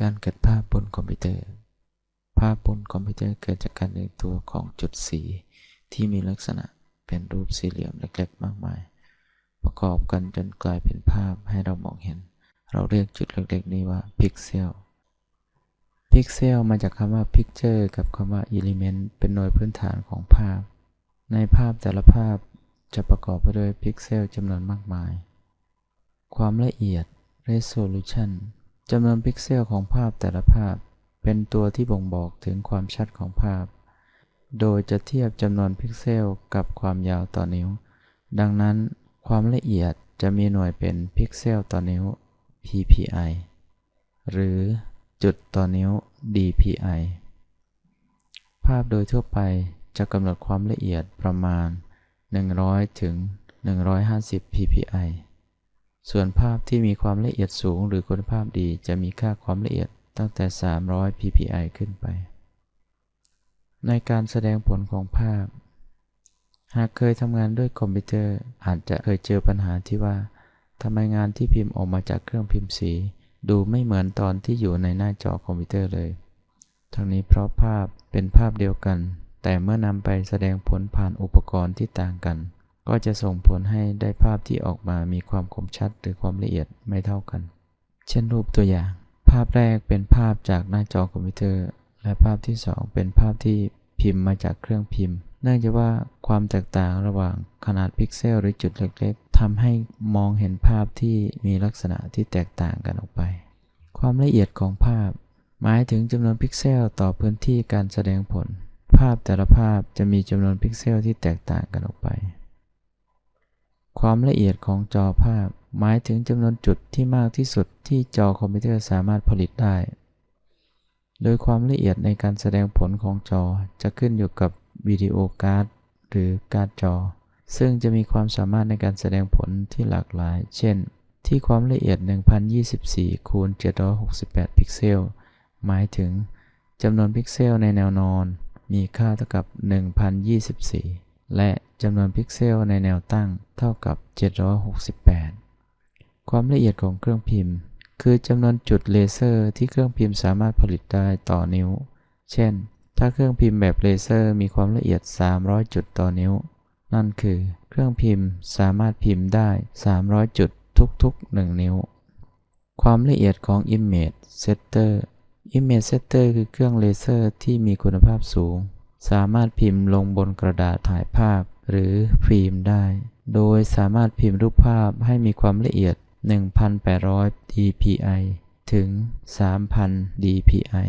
การเกิดภาพบนคอมพิวเตอร์ ภาพบนคอมพิวเตอร์เกิดจากการเรียงตัวของจุดสี ที่มีลักษณะเป็นรูปสี่เหลี่ยมเล็กๆ มากมาย ประกอบกันจนกลายเป็นภาพให้เรามองเห็น เราเรียกจุดเล็กๆ นี้ว่าพิกเซล พิกเซลมาจากคำว่า picture กับคำว่า element เป็นหน่วยพื้นฐานของภาพ ในภาพแต่ละภาพจะประกอบไปด้วยพิกเซลจำนวนมากมาย ความละเอียด resolution จำนวนพิกเซลของภาพแต่ละภาพ เป็นตัวที่บ่งบอกถึงความชัดของภาพ โดยจะเทียบจำนวนพิกเซลกับความยาวต่อนิ้ว ดังนั้นความละเอียดจะมีหน่วยเป็นพิกเซลต่อนิ้ว ppi หรือจุดต่อนิ้ว dpi ภาพโดยทั่วไปจะกำหนดความละเอียดประมาณ 100 ถึง 150 ppi ส่วนภาพที่มีความละเอียดสูงหรือคุณภาพดีจะมีค่าความละเอียดตั้งแต่ 300 ppi ขึ้นไป ในการแสดงผลของภาพ หากเคยทำงานด้วยคอมพิวเตอร์อาจจะเคยเจอปัญหาที่ว่าทำไมงานที่พิมพ์ออกมาจากเครื่องพิมพ์สี ดูไม่เหมือนตอนที่อยู่ในหน้าจอคอมพิวเตอร์เลย ทั้งนี้เพราะภาพเป็นภาพเดียวกัน แต่เมื่อนำไปแสดงผลผ่านอุปกรณ์ที่ต่างกัน ก็จะส่งผลให้ได้ภาพที่ออกมามีความคมชัดหรือความละเอียดไม่เท่ากัน เช่นรูปตัวอย่าง ภาพแรกเป็นภาพจากหน้าจอคอมพิวเตอร์ และภาพที่ 2 เป็นภาพที่พิมพ์มาจากเครื่องพิมพ์ เนื่องจากว่าความแตกต่างระหว่างขนาดพิกเซลหรือจุดเล็กๆทำให้มองเห็นภาพที่มีลักษณะที่แตกต่างกันออกไป ความละเอียดของภาพ หมายถึงจำนวนพิกเซลต่อพื้นที่การแสดงผล ภาพแต่ละภาพจะมีจำนวนพิกเซลที่แตกต่างกันออกไป ความละเอียดของจอภาพ หมายถึงจำนวนจุดที่มากที่สุดที่จอคอมพิวเตอร์สามารถผลิตได้ โดยความละเอียดในการแสดงผลของจอจะขึ้นอยู่กับวิดีโอการ์ดหรือการ์ดจอ ซึ่งจะมีความสามารถในการแสดงผลที่หลากหลาย เช่น ที่ความละเอียด 1024คูณ768 พิกเซล หมายถึงจำนวนพิกเซลในแนวนอน มีค่าเท่ากับ 1024 และจำนวนพิกเซลในแนวตั้งเท่ากับ 768 ความละเอียดของเครื่องพิมพ์ คือจำนวนจุดเลเซอร์ที่เครื่องพิมพ์สามารถผลิตได้ต่อนิ้ว เช่น ถ้าเครื่องพิมพ์แบบเลเซอร์มีความละเอียด 300 จุดต่อนิ้ว นั่นคือเครื่องพิมพ์สามารถพิมพ์ได้ 300 จุดทุกๆ 1 นิ้ว ความละเอียดของ Image Setter Image Setter คือเครื่องเลเซอร์ที่มีคุณภาพสูง สามารถพิมพ์ลงบนกระดาษถ่ายภาพ หรือฟิล์มได้ โดยสามารถพิมพ์รูปภาพให้มีความละเอียด 1,800 dpi ถึง 3,000 dpi